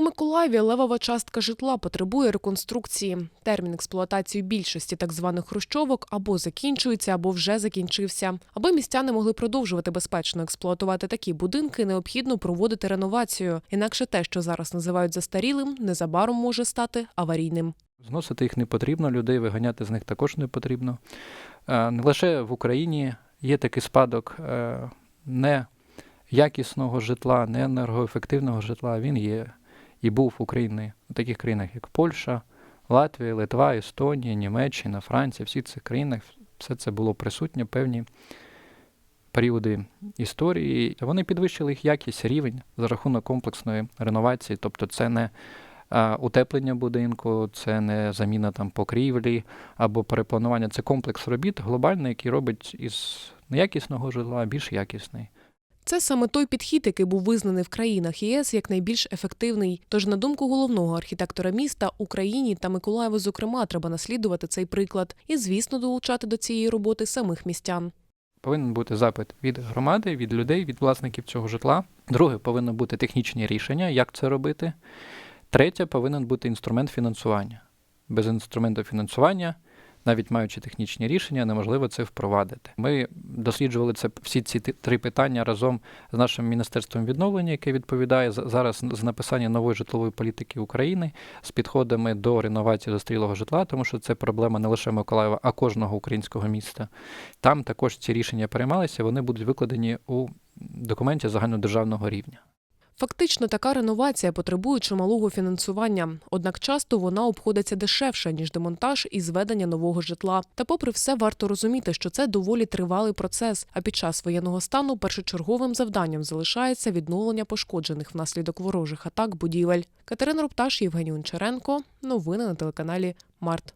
У Миколаєві левова частка житла потребує реконструкції. Термін експлуатації більшості так званих хрущовок або закінчується, або вже закінчився. Аби містяни могли продовжувати безпечно експлуатувати такі будинки, необхідно проводити реновацію. Інакше те, що зараз називають застарілим, незабаром може стати аварійним. Зносити їх не потрібно, людей виганяти з них також не потрібно. Е, Не лише в Україні є такий спадок е, неякісного житла, неенергоефективного житла. Він є і був в Україні у таких країнах, як Польща, Латвія, Литва, Естонія, Німеччина, Франція. Всі ці країнах все це було присутнє певні періоди історії. Вони підвищили їх якість, рівень за рахунок комплексної реновації. Тобто, це не утеплення будинку, це не заміна там покрівлі або перепланування. Це комплекс робіт глобальний, який робить із неякісного житла більш якісний. Це саме той підхід, який був визнаний в країнах ЄС як найбільш ефективний. Тож, на думку головного архітектора міста, Україні та Миколаєву, зокрема, треба наслідувати цей приклад і, звісно, долучати до цієї роботи самих містян. Повинен бути запит від громади, від людей, від власників цього житла. Друге, повинно бути технічні рішення, як це робити. Третє, повинен бути інструмент фінансування. Без інструменту фінансування, навіть маючи технічні рішення, неможливо це впровадити. Ми досліджували це всі ці три питання разом з нашим міністерством відновлення, яке відповідає за- зараз з написання нової житлової політики України з підходами до реновації застарілого житла, тому що це проблема не лише Миколаєва, а кожного українського міста. Там також ці рішення приймалися, вони будуть викладені у документі загальнодержавного рівня. Фактично, така реновація потребує чималого фінансування, однак часто вона обходиться дешевше ніж демонтаж і зведення нового житла. Та, попри все, варто розуміти, що це доволі тривалий процес. А під час воєнного стану першочерговим завданням залишається відновлення пошкоджених внаслідок ворожих атак будівель. Катерина Рупташ, Євгеній Гончаренко. Новини на телеканалі Март.